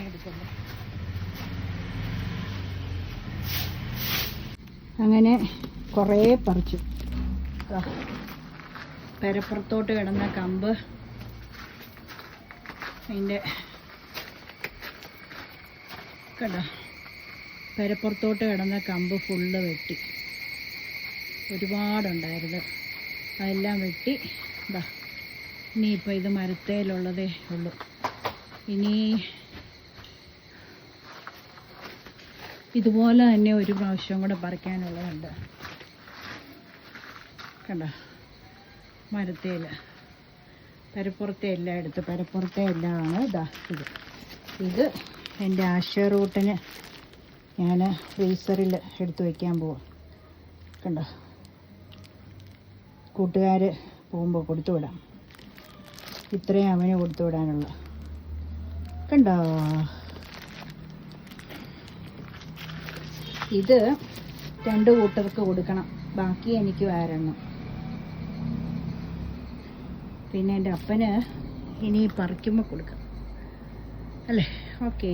എടുക്കുന്നു അങ്ങനെ കുറേ പറിച്ചു. പെരപ്പുറത്തോട്ട് കിടന്ന കമ്പ്. അതിന്റെ കണ്ടോ? പെരപ്പുറത്തോട്ട് കിടന്ന കമ്പ് ഫുള്ള് വെട്ടി. ഒരുപാടുണ്ടായിരുന്നു. അതെല്ലാം വെട്ടി ഇതാ ഇനിയിപ്പോൾ ഇത് മരത്തേലുള്ളതേ ഉള്ളൂ. ഇനി ഇതുപോലെ തന്നെ ഒരു പ്രാവശ്യം കൂടെ പറിക്കാനുള്ളതുണ്ട്. കണ്ട? മരത്തേൽ പരപ്പുറത്തെ എല്ലാം എടുത്ത് പരപ്പുറത്തെ എല്ലാമാണ് ഇതാ ഇത്. ഇത് എന്റെ ആശയ റൂട്ടിന് ഞാൻ ഫ്രീസറിൽ എടുത്ത് വയ്ക്കാൻ പോവാം. കണ്ടോ? കൂട്ടുകാർ പോകുമ്പോൾ കൊടുത്തു വിടാം. ഇത്രയും അവന് കൊടുത്തു വിടാനുള്ള. കണ്ടോ? ഇത് രണ്ട് കൂട്ടർക്ക് കൊടുക്കണം. ബാക്കി എനിക്ക് വേറെണ്ണം. പിന്നെ എന്റെ അപ്പന് ഇനി പറിക്കുമ്പോൾ കൊടുക്കാം. അല്ലേ? ഓക്കേ.